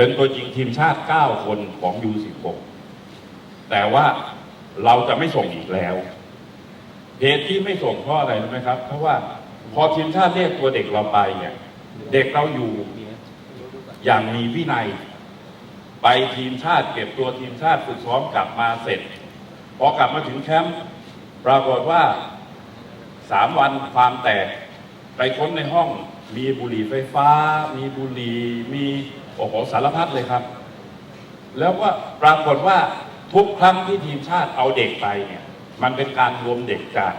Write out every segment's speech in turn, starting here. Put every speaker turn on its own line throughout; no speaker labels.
เป็นตัวจริงทีมชาติ 9 คนของ U16 แต่ว่าเราจะไม่ส่งอีกแล้ว เหตุที่ไม่ส่งเพราะอะไรรู้ไหมครับ เพราะว่าพอทีมชาติเรียกตัวเด็กเราไปเนี่ย เด็กเราอยู่อย่างมีวินัย ไปทีมชาติเก็บตัวทีมชาติฝึกซ้อมกลับมาเสร็จ พอกลับมาถึงแคมป์ปรากฏว่าสามวันความแตกไปค้นในห้องมีบุหรี่ไฟฟ้า มีบุหรี่มี โอ้โหสารพัดเลยครับ แล้วก็ปรากฏว่าทุกครั้งที่ทีมชาติเอาเด็กไปเนี่ย มันเป็นการรวมเด็กจาก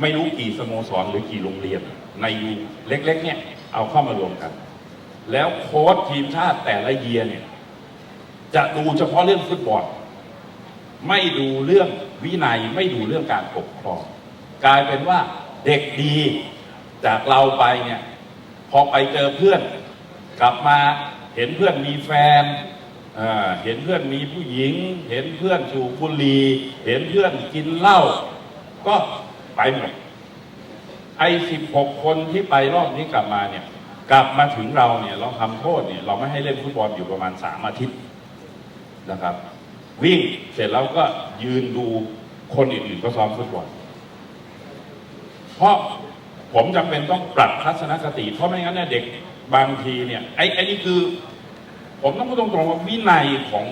ไม่รู้กี่สโมสรหรือกี่โรงเรียน ในยูเล็ก ๆ เนี่ยเอาเข้ามารวมกัน แล้วโค้ชทีมชาติแต่ละเยียร์เนี่ย จะดูเฉพาะเรื่องฟุตบอลไม่ดูเรื่องวินัยไม่ดูเรื่องการปกครอง กลายเป็นว่าเด็กดีจากเราไปเนี่ย พอไปเจอเพื่อน กลับมา เห็นเพื่อนมีแฟนเห็นเพื่อนมีผู้หญิง เห็นเพื่อนสูบบุหรี่เห็นเพื่อนกินเหล้าก็ไปหมดไอ้สิบหกคนที่ไปรอบนี้กลับมาเนี่ย กลับมาถึงเราเนี่ยเราทำโทษเนี่ย เราไม่ให้เล่นฟุตบอลอยู่ประมาณสามอาทิตย์นะครับ วิ่งเสร็จแล้วก็ยืนดูคนอื่นๆก็ซ้อมฟุตบอลเพราะ ผมจำเป็นต้องปรับทัศนคติ เพราะไม่งั้นเนี่ยเด็กบางทีเนี่ยไอ้ไอ้นี่คือ ผมต้องพูดตรงๆว่าวินัยของ